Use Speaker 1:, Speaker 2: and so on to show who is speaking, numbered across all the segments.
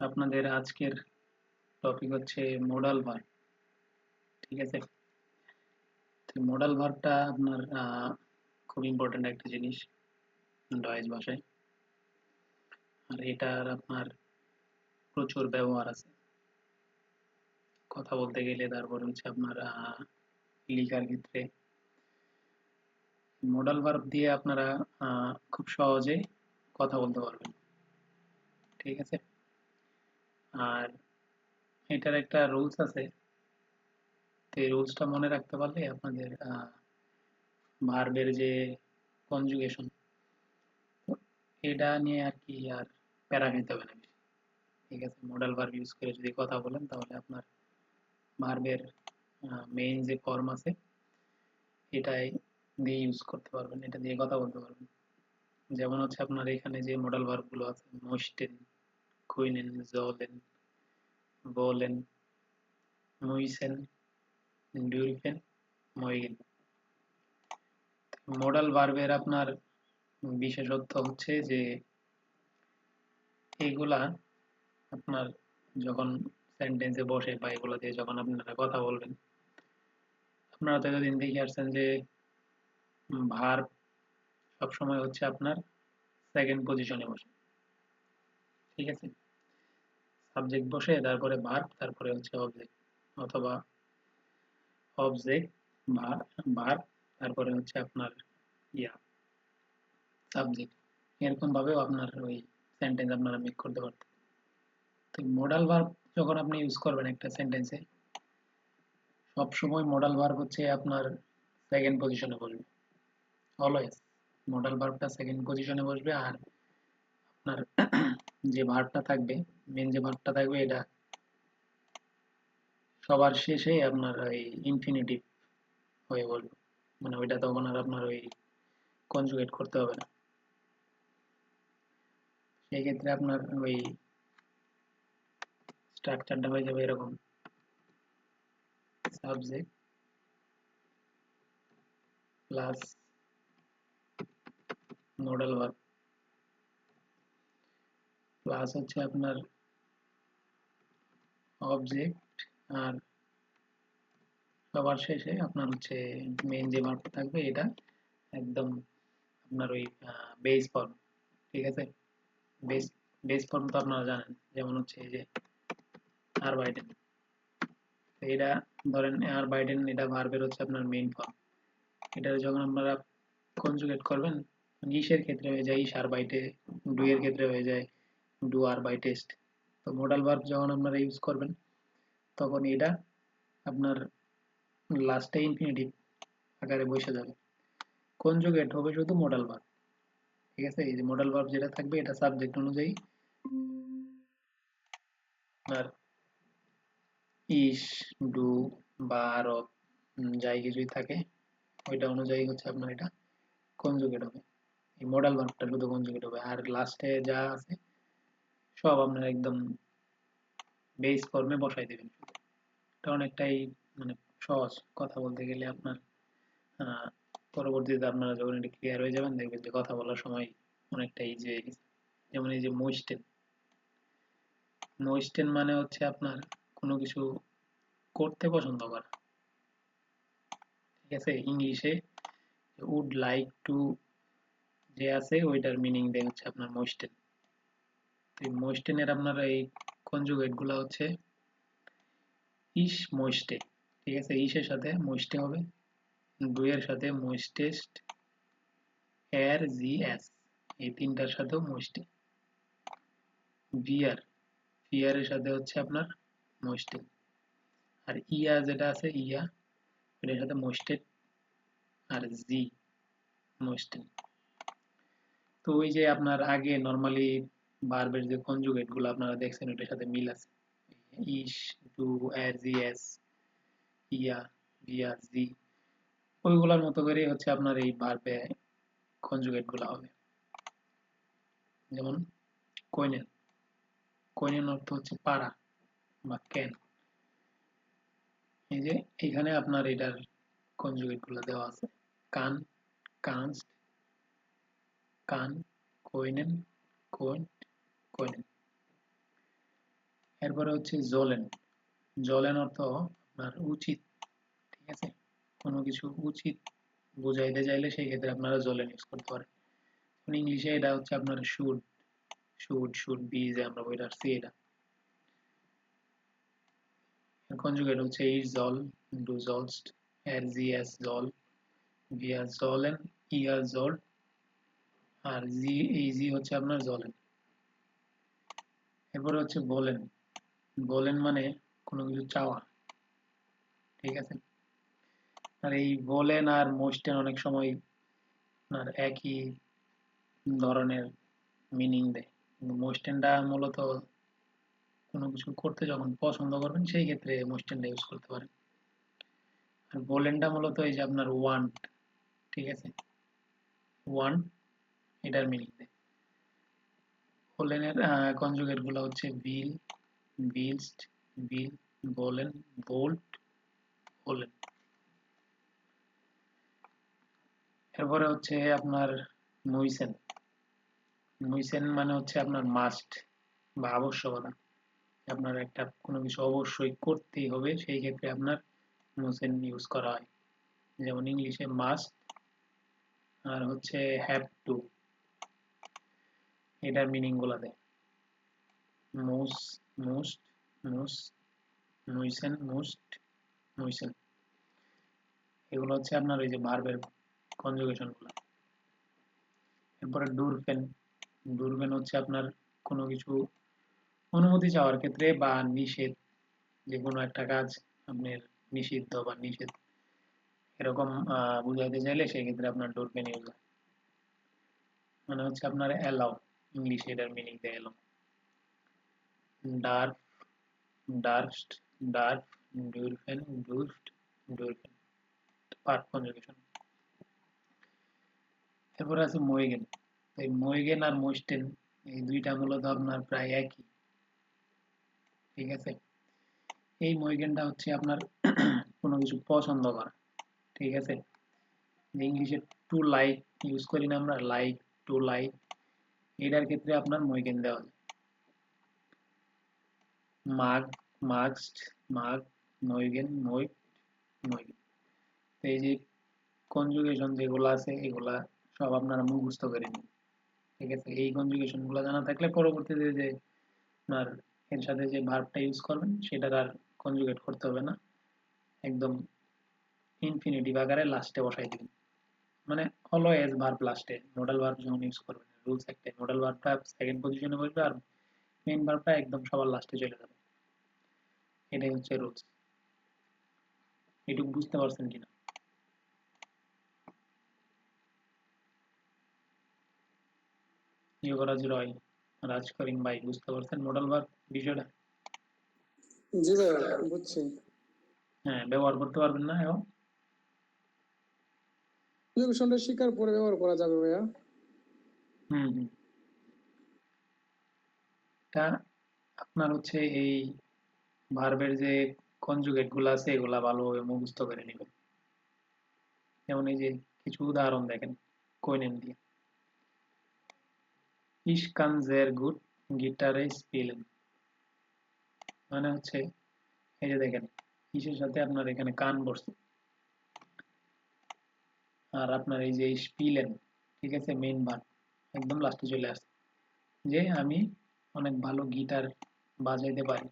Speaker 1: আপনাদের আজকের টপিক হচ্ছে মোডাল ভার্ব ঠিক আছে? তো মোডাল ভার্বটা আপনার খুব ইম্পর্ট্যান্ট একটা জিনিস ডয়েজ ভাষায়। আর এটার আপনার প্রচুর ব্যবহার আছে। কথা বলতে গেলে তারপর হচ্ছে আপনার লিখার ক্ষেত্রে। মোডাল ভার্ব দিয়ে আপনারা খুব সহজে কথা বলতে পারবেন। ঠিক আছে? আর এটার একটা রুলস আছে। তো এই রুলসটা মনে রাখতে পারলে আপনাদের ভার্বের যে কনজুগেশন এটা নিয়ে আর কি আর প্যারা নিতে হবে না ঠিক আছে মডেল ভার্ব ইউজ করে যদি কথা বলেন, তাহলে আপনার ভার্বের মেইন যে ফর্ম আছে, এটাই দিয়ে ইউজ করতে পারবেন, এটা দিয়ে কথা বলতে পারবেন। যেমন হচ্ছে আপনার এখানে যে মডেল ভার্বগুলো আছে মোস্টেন কুইনেন জলেন বোলেন মুইসেন ডিউরিফেন মইগেন মডেল ভার্বের আপনার বিশেষত্ব হচ্ছে যে এগুলা আপনার যখন সেন্টেন্সে বসে বা এগুলো দিয়ে যখন আপনারা কথা বলবেন, আপনারা তো এতদিন দেখে আসছেন যে ভার্ব সবসময় হচ্ছে আপনার সেকেন্ড পজিশনে বসে। ঠিক আছে? সাবজেক্ট বসে, তারপরে ভার্ব তারপরে হচ্ছে অবজেক্ট অথবা অবজেক্ট ভার্ব তারপরে হচ্ছে আপনার ইয়া সাবজেক্ট এরকম ভাবেও আপনার ওই সেন্টেন্স আপনারা মেক করতে পারতেন। তো মডাল ভার্ব যখন আপনি ইউজ করবেন একটা সেন্টেন্সে সবসময় মডাল ভার্ব হচ্ছে আপনার সেকেন্ড পজিশনে বসবে। অলওয়েজ মডাল ভার্বটা সেকেন্ড পজিশনে বসবে আর আপনার যে ভার্বটা থাকবে মেন যে ভার্বটা থাকবে এটা সবার শেষে আপনার ওই ইনফিনিটিভ হয়ে বলবে। মানে ওইটা তখন আর আপনার ওই কনজুগেট করতে হবে না। সেই ক্ষেত্রে আপনার ওই স্ট্রাকচারটা হয়ে যাবে এরকম। Subject plus modal verb plus হচ্ছে আপনার অবজেক্ট আর সবার শেষে আপনার হচ্ছে মেইন যে ভার্বটা থাকবে এটা একদম আপনার ওই বেস ফর্ম ঠিক আছে? বেস বেস ফর্ম তো আপনারা জানেন, যেমন হচ্ছে এই যে আর বাইডেন এটা ধরেন আর বাইডেন এটা ভার্বের হচ্ছে আপনার মেইন ফর্ম এটা যখন আপনারা কনজুগেট করবেন ইসের ক্ষেত্রে হয়ে যায় ইস আর বাইটে ডু এর ক্ষেত্রে হয়ে যায় ডু আর বাই টেস্ট তো মোডাল ভার্ব যখন আপনারা ইউজ করবেন, তখন এটা আপনার লাস্টে ইনফিনিটিভ আকারে বসে যাবে। কনজুগেট হবে শুধু মোডাল ভার্ব ঠিক আছে? এই যে মোডাল ভার্ব যেটা থাকবে, এটা সাবজেক্ট অনুযায়ী আপনার ইস ডু বা আরও যাই কিছুই থাকে, ওইটা অনুযায়ী হচ্ছে আপনার এটা কনজুগেট হবে? এই মডেল ভার্বটা শুধু কনজুগেট হবে? আর লাস্টে যা আছে সব আপনার একদম বেস ফর্মে বসাই দেবেন। এটা অনেকটাই মানে সহজ কথা বলতে গেলে আপনার পরবর্তীতে আপনারা যখন এটা ক্লিয়ার হয়ে যাবেন দেখবেন যে কথা বলার সময় অনেকটা ইজি হয়ে গেছে যেমন এই যে মোস্টেন মোস্টেন মানে হচ্ছে আপনার কোনো কিছু করতে পছন্দ করা। ঠিক আছে? ইংলিশে উড লাইক টু যে আছে ওইটার মিনিং দেয় হচ্ছে আপনার মোস্টেন এই মোস্টেনের আপনার এই কনজুগেটগুলো হচ্ছে ইস মোস্টে ঠিক আছে? ইসের সাথে মোস্টে হবে, দুইয়ের সাথে মোস্টেস্ট এর, জি, এস, এই তিনটার সাথেও মোস্টে বিয়ার ফিয়ারের সাথে হচ্ছে আপনার মোস্টে আর ইয়া যেটা আছে, ইয়া, এটার সাথে মোস্টেড আর জি মোস্টেড তো ওই যে আপনার আগে নর্মালি ভার্বের যে কনজুগেটগুলো আপনারা দেখছেন ওটার সাথে মিল আছে। ইস ডু এর, জি, এস, ইয়া বিয়া জি, ওইগুলোর মতো করে হচ্ছে আপনার এই ভার্বে কনজুগেটগুলো হবে। যেমন কইনেন কইনেন অর্থ হচ্ছে পাড়া বা ক্যান এই যে এখানে আপনার এটার কনজুগেটগুলো দেওয়া আছে। কান, কানস্ট, কান কোইনেন কোইন্ট কোইনেন এরপরে হচ্ছে জলেন। জলেন অর্থ আপনার উচিত, ঠিক আছে? কোনো কিছু উচিত বুঝাইতে চাইলে সেই ক্ষেত্রে আপনারা জলেন ইউজ করতে পারেন। ইংলিশে এটা হচ্ছে আপনার শুড শুড শুড বি যে আমরা বইটা আসছি এটা। কনজুগেট হচ্ছে ইজ জল ডু জলস্ট এর জি এস জল ভি আর জলেন ই আর জল আর জি এই জি হচ্ছে আপনার জলেন। এরপরে হচ্ছে বলেন। বলেন মানে কোনো কিছু চাওয়া। ঠিক আছে? আর এই বলেন আর মোস্টেন অনেক সময় আপনার একই ধরনের মিনিং দেয়। মোস্টেনটা মূলত কোনো কিছু করতে যখন পছন্দ করবেন, সেই ক্ষেত্রে মোস্টেনটা ইউজ করতে পারেন। আর বলেনটা মূলত এই যে আপনার ওয়ান্ট ঠিক আছে? ওয়ান্ট এটার মিনিং দেয়। বোলেনের কনজুগেটগুলো হচ্ছে বিল বিলস্ট বিল বোলেন বোল্ট বোলেন এরপরে হচ্ছে আপনার মুইসেন মুইসেন মানে হচ্ছে আপনার মাস্ট বা আবশ্যকতা। আপনার একটা কোনো কিছু অবশ্যই করতেই হবে, সেই ক্ষেত্রে আপনার মুসেন ইউজ করা হয়। যেমন ইংলিশে মাস্ট আর হচ্ছে হ্যাভ টু এটার মিনিংগুলা দেয়। মুস, মুস্ট মুস মুইসেন মুইসেন। এগুলো হচ্ছে আপনার ওই যে ভার্বের কনজুগেশনগুলো। এরপরে ডুরফেন ডুরফেন হচ্ছে আপনার কোনো কিছু অনুমতি চাওয়ার ক্ষেত্রে বা নিষেধ যে কোনো একটা কাজ আপনার নিষিদ্ধ বা নিষেধ। এরকম বুঝাইতে চাইলে সেক্ষেত্রে আপনার ডোরপেন ইউজ হয়। মানে হচ্ছে আপনার অ্যালাউ ইংলিশে এটার মিনিং দেয় ডার্ফ ডার্স্ট ডার্ফ ডুরফেন ডুরফট ডুরফেন পার্ট কনজুগেশন এরপরে আছে মইগেন এই মইগেন আর মোস্টেন এই দুইটা মূলত আপনার প্রায় একই। ঠিক আছে? এই মইগেনটা হচ্ছে আপনার কোনো কিছু পছন্দ করা। ঠিক আছে? ইংলিশে টু লাইক ইউজ করি না আমরা। লাইক টু লাইক এটার ক্ষেত্রে আপনার মইগেন দেওয়া যায়। মাগ, মাগস্ট, মাগ মইগেন মইট মইগেন এই যে কনজুগেশন যেগুলো আছে, এগুলা সব আপনারা মুখস্থ করে নিন। ঠিক আছে? এই কনজুগেশনগুলো জানা থাকলে পরবর্তীতে যে আপনার এর সাথে যে ভার্বটা ইউজ করবেন, সেটার আর কনজুগেট করতে হবে না। একদম ইনফিনিটিভ আকারে লাস্টে বসাই দিবেন। মানে অলওয়েজ ভার্ব লাস্টে মডেল ভার্ব যখন ইউজ করবেন। রুলস একটাই মডেল ভার্বটা সেকেন্ড পজিশনে বসবে আর মেইন ভার্বটা একদম সবার লাস্টে চলে যাবে। এটাই হচ্ছে রুলস এটুকু বুঝতে পারছেন কিনা? যুবরাজ রয় রাজ করিম ভাই বুঝতে পারছেন মডেল ভার্ব বিষয়টা?
Speaker 2: জি বুঝছি।
Speaker 1: হ্যাঁ ব্যবহার করতে পারবেন না এখন?
Speaker 2: কনজুগেশনটা শিকার পরে ব্যবহার করা যাবে ভাইয়া।
Speaker 1: আপনার হচ্ছে এই ভার্বের যে কনজুগেটগুলো আছে, এগুলা ভালোভাবে মুখস্থ করে নেবেন। যেমন এই যে কিছু উদাহরণ দেখেন কইনেন দিয়ে। Ich kann sehr gut Gitarre spielen মানে হচ্ছে, এই যে দেখেন ইসের সাথে আপনার এখানে কান বসছে। আর আপনার এই যে স্পিলেন, ঠিক আছে মেইন ভার্ব একদম লাস্টে চলে আসছে যে আমি অনেক ভালো গিটার বাজাইতে পারি।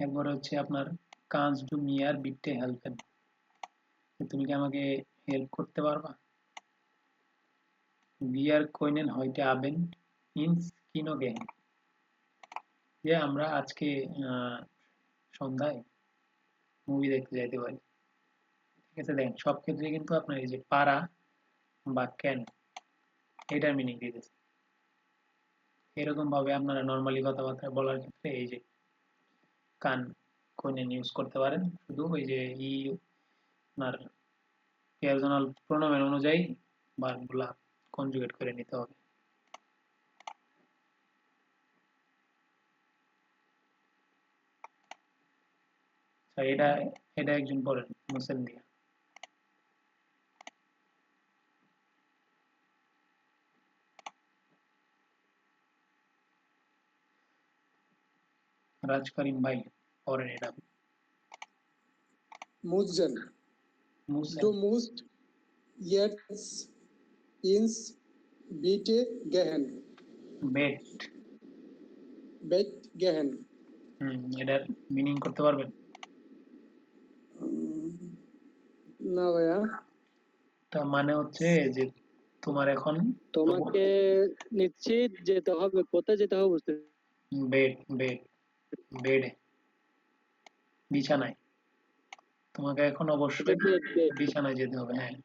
Speaker 1: একবার হচ্ছে আপনার কাজ ডু মিয়ার বিটে হেল্পেন তুমি কি আমাকে হেল্প করতে পারবা? Wir können heute Abend ins Kino gehen. যে আমরা আজকে সন্ধ্যায় মুভি দেখতে যাইতে পারি। ঠিক আছে, দেখেন, সব ক্ষেত্রে কিন্তু আপনার এই যে পারা বা ক্যান এটার মিনিং দিতেছে এরকম ভাবে আপনারা নর্মালি কথাবার্তা বলার ক্ষেত্রে এই যে কান কোনেন ইউজ করতে পারেন, শুধু ওই যে ই আপনার পেয়ারজনাল প্রোনামেন অনুযায়ী বারগুলা কনজুগেট করে নিতে হবে। এটা এটা একজন পড়েন মুসেন দিয়া রাজ করিম ভাই পড়েন এটা মুসেন
Speaker 2: Du musst jetzt ins Bitte gehen.
Speaker 1: বেট
Speaker 2: Bett gehen.
Speaker 1: হুম এটার মিনিং করতে পারবেন?
Speaker 2: না ভাইয়া।
Speaker 1: তা মানে হচ্ছে যে তোমার এখন
Speaker 3: তোমাকে নিশ্চিত যেতে হবে কোথায় যেতে হবে বুঝতে
Speaker 1: বেড বেড বেডে বিছানায়। তোমাকে এখন অবশ্যই. বিছানায় যেতে হবে হ্যাঁ।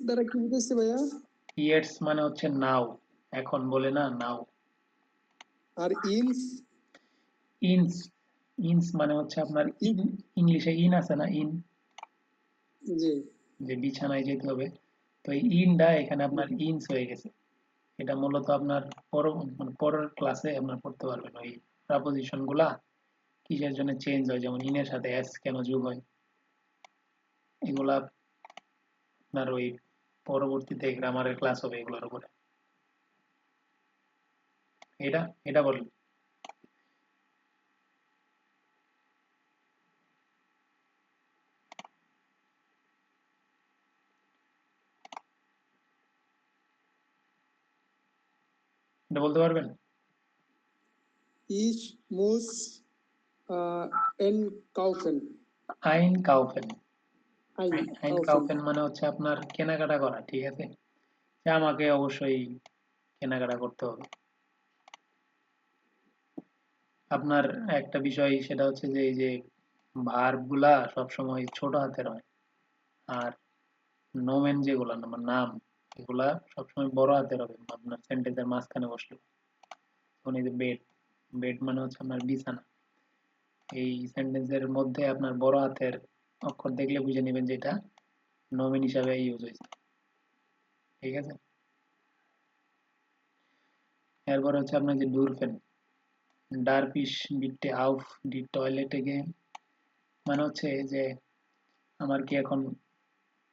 Speaker 2: দ্বারা কি বুঝতেছি ভাইয়া?
Speaker 1: ইয়েটস মানে হচ্ছে নাও এখন বলে না নাও
Speaker 2: আর ইনস
Speaker 1: ইনস ইনস মানে হচ্ছে আপনার ইন ইংলিশে ইন আছে না ইন
Speaker 2: জি।
Speaker 1: যে বিছানায় যেতে হবে। তো এই ইনটা এখানে আপনার ইনস হয়ে গেছে। এটা মূলত আপনার পর মানে পরের ক্লাসে আপনার পড়তে পারবেন ওই প্রাপোজিশনগুলা। কিসের জন্য চেঞ্জ হয়? যেমন ইনের সাথে এস কেন যোগ হয়? এগুলা আপনার ওই পরবর্তীতে গ্রামারের ক্লাস হবে এগুলোর উপরে। এটা এটা বলেন। এটা বলতে পারবেন?
Speaker 2: Muss äh, einkaufen.
Speaker 1: আইন কাউফেন আইন কাউফেন মানে হচ্ছে আপনার কেনাকাটা করা ঠিক আছে? যে আমাকে অবশ্যই কেনাকাটা করতে হবে। আপনার একটা বিষয় সেটা হচ্ছে যে এই যে ভার্বগুলা সবসময় ছোট হাতের হয়। আর নোমেন যেগুলা আমার নাম এগুলা সবসময় বড় হাতের হবে। আপনার সেন্টেন্সের মাঝখানে বসলে। যেমন এই যে বেড বেড মানে হচ্ছে আপনার বিছানা। এই সেন্টেন্সের মধ্যে আপনার বড় হাতের অক্ষর দেখলে বুঝে নেবেন যে এটা নোমেন হিসাবে ইউজ হয়েছে। ঠিক আছে? এরপর হচ্ছে আপনার যে ডুরফেন ডারপিস বিটে আউফ ডি টয়লেটে গে মানে হচ্ছে যে, আমার কি এখন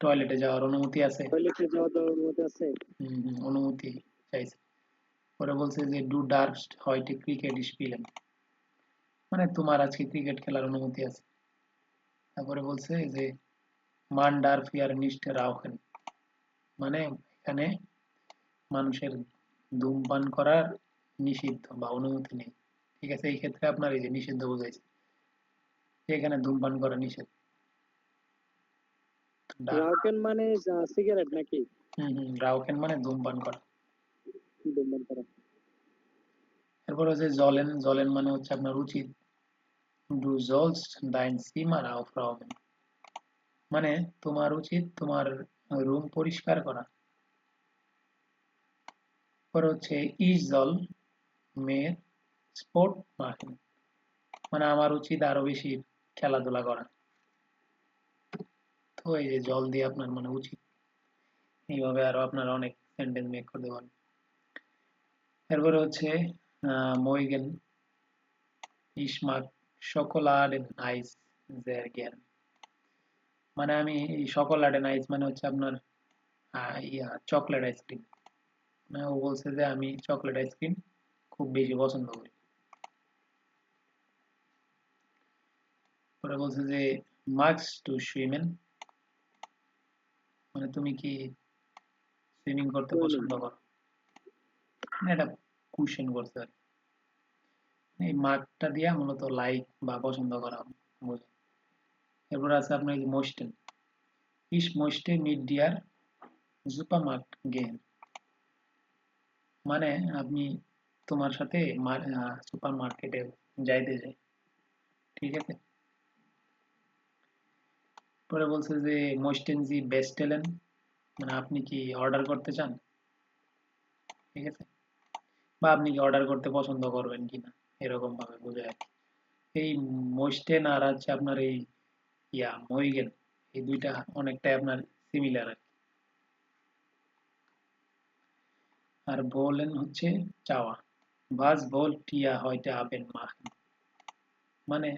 Speaker 1: টয়লেটে যাওয়ার অনুমতি আছে?
Speaker 3: টয়লেটে যাওয়া দেওয়ার মধ্যে আছে?
Speaker 1: হুম, অনুমতি চাইছে। পরে বলছে যে ডু ডার্স্ট হয়টে ক্রিকেট স্পিলেন মানে তোমার আজকে ক্রিকেট খেলার অনুমতি আছে। তারপরে বলছে যে মান ডার্ফ ইয়ার নিষ্ঠে রাউখেন মানে এখানে মানুষের ধূমপান করার নিষিদ্ধ বা অনুমতি নেই। ঠিক আছে এই ক্ষেত্রে আপনার এই যে নিষিদ্ধ বোঝাইছে। এখানে ধূমপান করা নিষেধ।
Speaker 3: রাউকেন মানে সিগারেট নাকি?
Speaker 1: হুম হুম রাউখেন মানে ধূমপান করা।
Speaker 3: ধূমপান করা।
Speaker 1: এরপর হচ্ছে জলেন জলেন মানে হচ্ছে আপনার উচিত। ডু জলস্ট ডাইন সিমার মানে। তোমার উচিত তোমার রুম পরিষ্কার করা। পরে হচ্ছে ইজ জল মেয়ের স্পোর্ট মার্কিং মানে আমার উচিত আরও বেশি খেলাধুলা করা। তো এই যে জল দিয়ে আপনার মানে উচিত। এইভাবে আরও আপনারা অনেক সেন্টেন্স মেক করতে পারেন। এরপরে হচ্ছে মইগেন ইসমাক আইস জের জ্ঞান। মানে আমি এই আইস মানে হচ্ছে আপনার ইয়া, চকলেট আইসক্রিম। মানে ও বলছে যে আমি চকলেট আইসক্রিম খুব বেশি পছন্দ করি। পরে বলছে যে, মার্কস টু সুইমেন মানে তুমি কি সুইমিং করতে পছন্দ করো? মানে এটা কোশ্চেন করছে আর এই মার্কটা দিয়া মূলত লাইক বা পছন্দ করা বোঝে এরপর আছে আপনার এই মোস্টেন ইস মোস্টে মিড ডিয়ার সুপার মার্কেট গেম মানে আপনি তোমার সাথে সুপার মার্কেটে যাইতে চাই। ঠিক আছে? পরে বলছে যে মোস্টেন জি বেস্ট টেলেন মানে আপনি কি অর্ডার করতে চান? ঠিক আছে? বা আপনি কি অর্ডার করতে পছন্দ করবেন কিনা? এরকম ভাবে বোঝায় আর এই মোস্টেন আর হচ্ছে আপনার এই ইয়া মইগেন এই দুইটা অনেকটাই আপনার সিমিলার আর আর বলেন হচ্ছে চাওয়া। বাস বল টিয়া হয়তো আবেন মাখেন মানে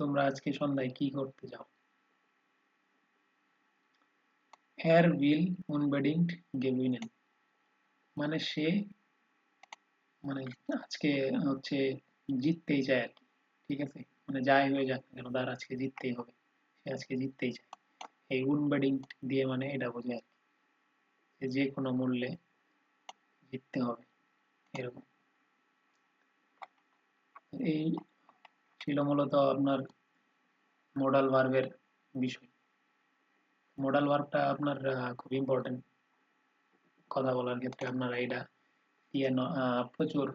Speaker 1: তোমরা আজকে সন্ধ্যায় কি করতে যাও? এর উইল উনবেডিংট গেভিনেন মানে সে মানে আজকে হচ্ছে জিততেই চায় আর ঠিক আছে? মানে যাই হয়ে যাক কেন, তার আজকে জিততেই হবে, সে আজকে জিততেই চায়। এই উনবাডিং দিয়ে মানে এটা বোঝে আর কি, যে কোনো মূল্যে জিততে হবে, এরকম। এই ছিল মূলত আপনার মোডাল ভার্বের বিষয়। মোডাল ভার্বটা আপনার খুব ইম্পর্টেন্ট কথা বলার ক্ষেত্রে আপনারা এটা দিয়ে প্রচুর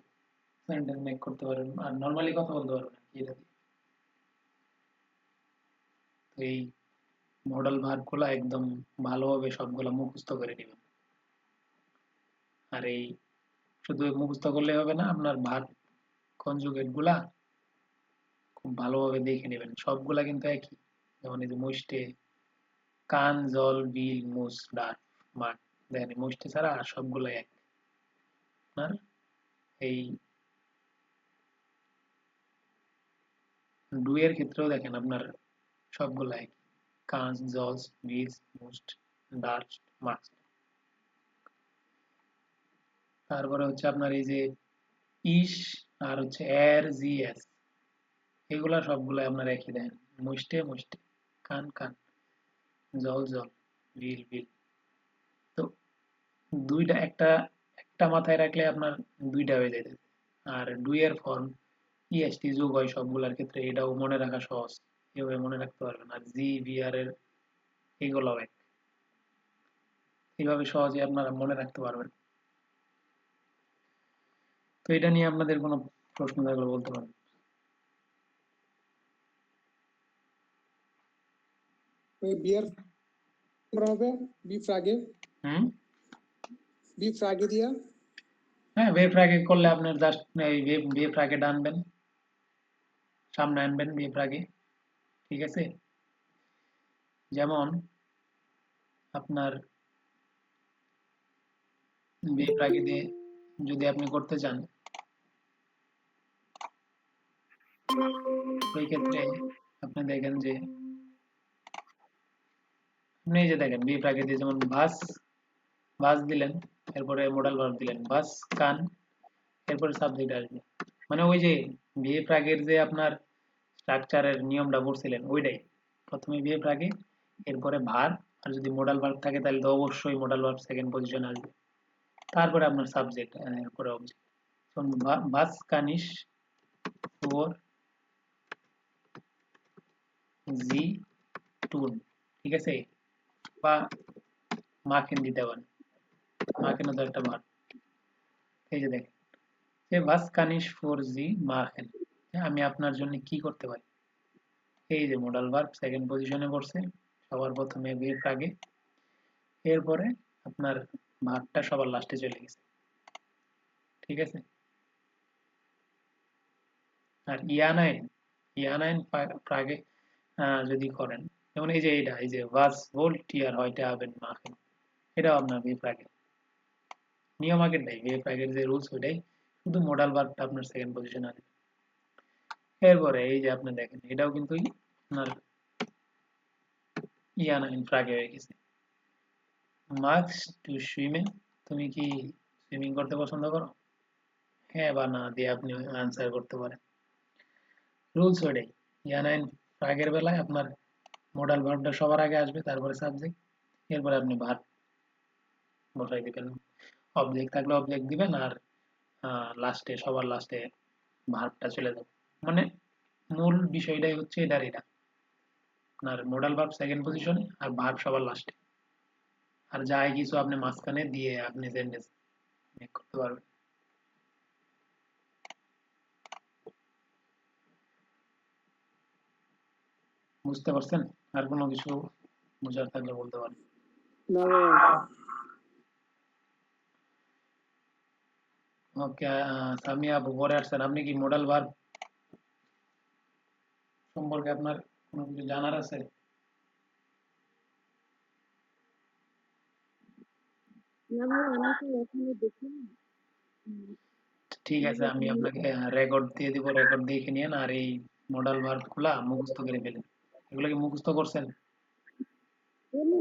Speaker 1: সেন্টেন্স মেক করতে পারবেন আর নর্মালি কথা বলতে পারবেন এটা এই মডেল ভার্বগুলো একদম ভালোভাবে সবগুলো মুখস্থ করে নেবেন। আর এই শুধু মুখস্থ করলে হবে না, আপনার ভার্ব কনজুগেটগুলা খুব ভালোভাবে দেখে নেবেন। সবগুলা কিন্তু একই। যেমন এই যে মুষ্টে কান, জল, বিল, মুস ডাক মাঠ দেখেন মুষ্টে ছাড়া আর সবগুলো এক। এই ডুয়ের ক্ষেত্রেও দেখেন আপনার সবগুলো এক। কাঁচ জলস বিলস মুস্ট ডার্চ মাছ তারপরে হচ্ছে আপনার এই যে ইস আর হচ্ছে এর, জি, এস। এগুলা সবগুলো আপনার একই দেন। মুষ্টে মুষ্টে, কান কান। জল জল বিল বিল। তো দুইটা, একটা একটা মাথায় রাখলে আপনার দুইটা হয়ে যাইতে আর দুইয়ের ফর্ম ইএসটি যোগ হয় সবগুলোর ক্ষেত্রে এটাও মনে রাখা সহজ। এভাবে মনে রাখতে পারবেন। আর জি বিআর এর এগুলোও এক এইভাবে সহজে আপনারা মনে রাখতে পারবেন। তো এটা নিয়ে আপনাদের কোনো প্রশ্ন থাকলে বলতে পারেন।
Speaker 2: বিয়ার হবে বি ফ্রাগে
Speaker 1: হুম?
Speaker 2: বি ফ্রাগে দিয়া।
Speaker 1: হ্যাঁ ওয়েব ফ্রাগে করলে আপনার জাস্ট এই ওয়েব ওয়েব ফ্রাগে টানবেন। সামনে আনবেন ওয়েব ফ্রাগে ঠিক আছে? যেমন আপনার ওয়েব ফ্রাগে দিয়ে যদি আপনি করতে চান ওই ক্ষেত্রে আপনি দেখেন যে যে দেখেন বি দিয়ে যেমন বাস বাস দিলেন, এরপরে মোডাল ভার্ব দিলেন, বাস, কান, এরপরে সাবজেক্ট আসবে। মানে ওই যে বিয়ে প্রাগের যে আপনার স্ট্রাকচারের নিয়মটা পড়ছিলেন ওইটাই। প্রথমে বিয়ে প্রাগে, এরপরে ভার, আর যদি মোডাল ভার্ব থাকে তাহলে তো অবশ্যই মোডাল ভার্ব সেকেন্ড পজিশন আসবে। তারপরে আপনার সাবজেক্ট এরপরে অবজেক্ট বাস কানিশ ফোর জি, টুন, ঠিক আছে? বা মাকেন দিতে পারেন। মাকেন তো একটা ভার এই যে দেখেন যে kann ich für Sie machen আমি আপনার জন্য কি করতে পারি? এই যে মোডাল ভার্ব সেকেন্ড পজিশনে পড়ছে, সবার প্রথমে বের আগে। এরপরে আপনার ভার্বটা সবার লাস্টে চলে গেছে। ঠিক আছে? আর ইয়ানাইন ইয়ানাইন প্রাগে যদি করেন যেমন এই যে এটা, এই যে ওয়াজ ভোল্টিয়ার হয়টা হবেন মাখেন এটাও আপনার বে প্রাগে নিয়ম আগের নাই বে প্রাগের যে রুলস ওইটাই, শুধু মোডাল ভার্বটা আপনার সেকেন্ড পজিশনে আসবে এরপরে এই যে আপনি দেখেন, এটাও কিন্তু আপনার ইয়ানা ইনফ্রাগে হয়ে গেছে। মার্কস টু সুইমিং তুমি কি সুইমিং করতে পছন্দ করো? হ্যাঁ বা না, দিয়ে আপনি আনসার করতে পারেন। রুলস ওইটাই ইয়ানা ইনফ্রাগের বেলায় আপনার মোডাল ভার্বটা সবার আগে আসবে, তারপরে সাবজেক্ট এরপরে আপনি ভার্ব বসাই দিবেন অবজেক্ট থাকলে অবজেক্ট দিবেন আর লাস্টে সবার লাস্টে ভার্বটা চলে যাবে। মানে মূল বিষয়টাই হচ্ছে এটার এটা। আপনার মোডাল ভার্ব সেকেন্ড পজিশনে আর ভার্ব সবার লাস্টে আর যাই কিছু আপনি মাঝখানে দিয়ে আপনি সেন্টেন্স মেক করতে পারবেন। বুঝতে পারছেন? আর কোনো কিছু বোঝার থাকলে বলতে পারেন।
Speaker 3: না ভাইয়া
Speaker 1: ওকে সামিয়া আপু পরে আসছেন। আপনি কি মোডাল ভার্ব সম্পর্কে আপনার কোনো কিছু জানার আছে?
Speaker 4: না ভাই আমি তো এখনও দেখিনি।
Speaker 1: ঠিক আছে আমি আপনাকে রেকর্ড দিয়ে দিব রেকর্ড দেখে নিন আর এই মডেল ভার্বগুলা মুখস্থ করে ফেলেন। এগুলো কি মুখস্থ করছেন?
Speaker 4: মানে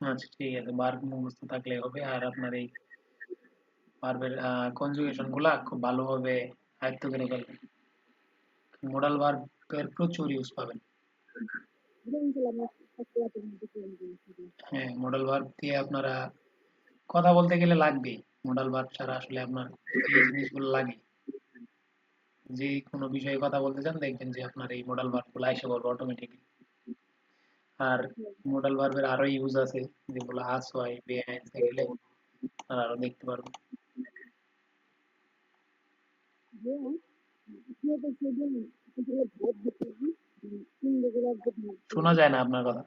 Speaker 1: আচ্ছা ঠিক আছে মুখস্থ থাকলে হবে। আর আপনার এই ভার্বের কনজুগেশনগুলা খুব ভালোভাবে আয়ত্ত করে ফেলবেন। মোডাল ভার্বের প্রচুর ইউজ পাবেন। হ্যাঁ মোডাল ভার্ব দিয়ে আপনারা কথা বলতে গেলে লাগবেই। মোডাল ভার্ব ছাড়া আসলে আপনার এই জিনিসগুলো লাগে। যে কোনো বিষয়ে কথা বলতে চান দেখবেন যে আপনার এই মোডাল ভার্বগুলো এসে পড়বে অটোমেটিকলি আর মোডাল ভার্বের আরও ইউজ আছে যেগুলো আস হয় বে আইন থাকলে আপনারা আরও দেখতে পারবেন। শোনা যায় না আপনার কথা।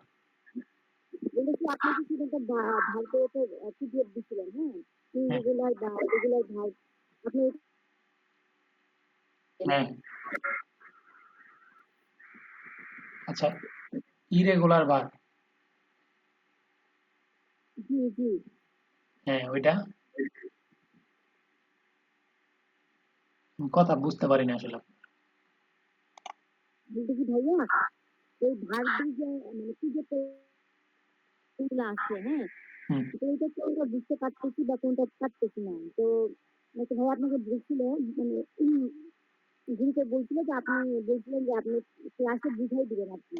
Speaker 4: আপনি কি সেটা ভারতে তো পিডিএফ দিছিলেন হ্যাঁ।
Speaker 1: আচ্ছা
Speaker 4: জি জি।
Speaker 1: হ্যাঁ ওইটা। কথা বুঝতে পারি না আসলে।
Speaker 4: বলতে কি ভাইয়া এই ভাগ যে মানে পিডিএফগুলো আছে হ্যাঁ?
Speaker 1: হুম।
Speaker 4: তো এটা কোনটা বুঝতে পারতেছি বা কোনটা পারতেছি না? তো হয়তো ভাই আপনাকে বলছিল মানে গ্রুপে বলছিল যে আপনি বলছিলেন যে আপনি ক্লাসে বুঝাই দিবেন আপনি